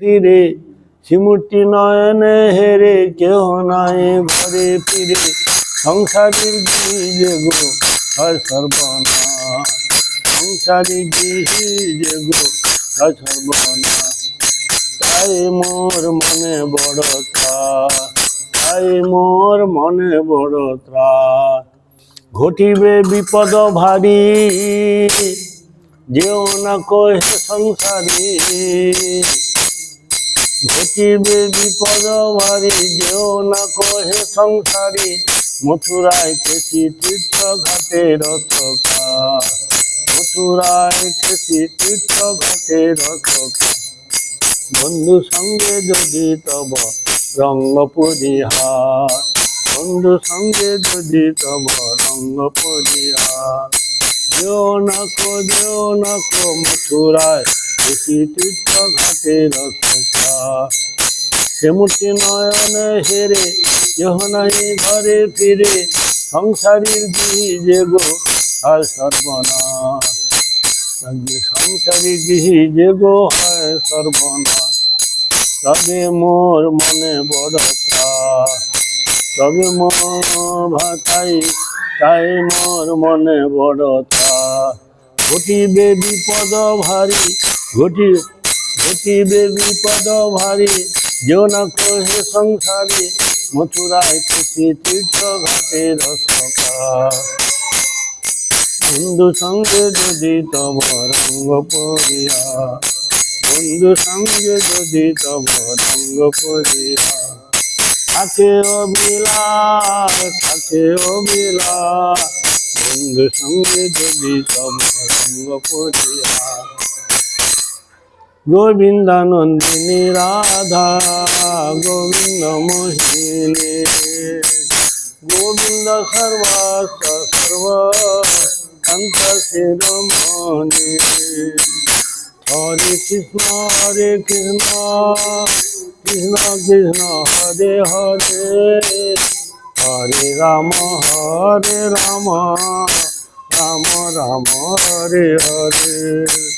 ফিরে। শিমূর্তি নয়নে হেরে কেহ নাই ঘরে ফিরে। সংসারের গৃহী যে গো, হয় সর্বনাশ। সংসারে গৃহী যে গো, হয় সর্বনাশ। তাই মোর মনে বড় ত্রাস, তাই মোর মনে বড় ত্রাস। ঘটিবে বিপদ ভারী, যেও না কহে সংসারে। ঘটিবে বিপদ ভারী, যেও না কহে সংসারে। মথুরায় খেছি তীর্থ ঘাটে রথকা মথুরায় খেছি তীর্থ ঘাটে রথকা বন্ধু সঙ্গে যদি তব রঙ্গ পরিহার বন্ধু সঙ্গে যদি তব রঙ্গ পরিহার যেও না কো, যেও না মথুরায় ঘাটে রথকা সে হেরে কেহ নাহি ঘরে ফিরে সংসারীর গৃহী যে গো আর সর্বনাশ সংসারী গৃহী যে গো হয় সর্বনাশ তবে মোর মনে বড় তবে মোর ভাতাই তাই মোর মনে বড় ত্রাস ঘটিবে বিপদ ভারী ঘটি ঘটিবে বিপদ ভারী যেও না সংসারে, মথুরায় কৃষি তীর্থ ঘাটে রসকা বন্ধু সঙ্গে যদি তব রঙ্গ পড়িয়া, বন্ধু সঙ্গে যদি তব রঙ্গ পড়িয়া থাকে অবিলাস থাকে অবিলাস বন্ধু সঙ্গে যদি তব রঙ্গ পড়িয়া গোবিন্দানন্দিনী রাধা, গোবিন্দ মোহিনী। গোবিন্দ সর্বাস্ত সর্ব কান্ত শিরোমণি। হরে কৃষ্ণ হরে কৃষ্ণ কৃষ্ণ কৃষ্ণ, হরে হরে। হরে রাম হরে রাম রাম রাম, হরে হরে।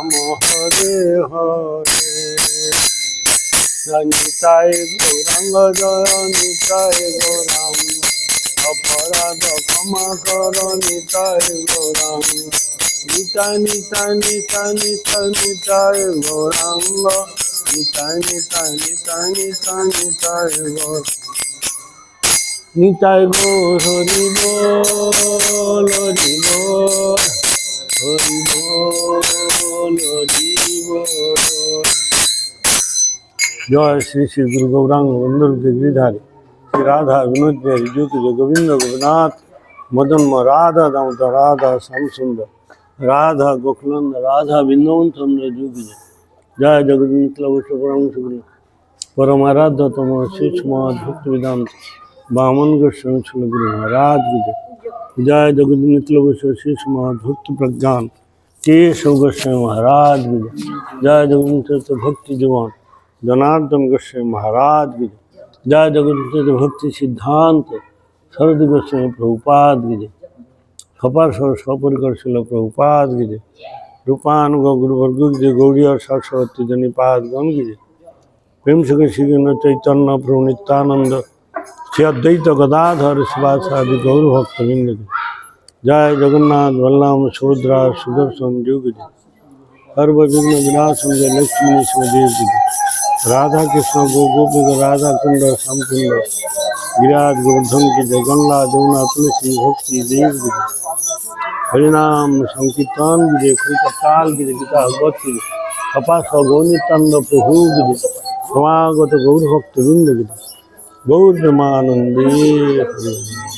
হরে হরে নিতাই গৌরাঙ্গ জয় নিতাই অপরাধ ক্ষমা কর নিতাই গৌরাঙ্গ নিতাই নিতাই নিতাই নিতাই নিতাই গৌরাঙ্গ নিতাই নিতাই নিতাই নিতাই নিতাই গৌর নিতাই গো হরি বল হরি বল হরি বল जय श्री श्री गुरु गौरांग बंधुर के गिरधारी श्री राधा विनोद मेरी ज्योति जो गोविंद गोपनाथ, मदन म राधा दामोद राधा, श्याम सुंदर, राधा गोकुलंद राधा बिंदवन चंद्र जोगी जय। जगत मतलब परम सुगुरु परम आराध्य तम सूक्ष्म भक्त विदान बामन गोस्वामी गुरु महाराज की जय। जय जगत मतलब सूक्ष्म भक्त प्रज्ञान। केशव गोस्वामी महाराज की जय। जगन्नाथ भक्ति जीवन। जनार्दन गोस्वामी महाराज की जय। जगन्नाथ भक्ति सिद्धांत। शरद गोस्वामी प्रभुपाद की सपर सर सपरिकर शिल प्रभुपाद की रूपान गुरुवर्ग जय। गौरी और सरस्वती जनिपाद गण की प्रेम सुख श्री चैतन्य प्रभु नित्यानंद। श्री अद्वैत गदाधर शिवाचार्य गौर भक्त बिंद की जय जगन्नाथ, बलराम, सुभद्रा, सुदर्शन युग जी हर विघ्न विनाश जय लक्ष्मी सुदेव जी राधा कृष्ण, गो गोपी राधा कुंड, श्याम कुंड। गिराज गोवर्धन की जय, गंगा, जमुना, तुलसी, भक्ति देव जी हरिनाम, संकीर्तन विजय कृपाल विजय गीता, भगवत जी कपास गौनितंद प्रभु जी समागत गौर भक्त बिंद जी गौर प्रेमानंदी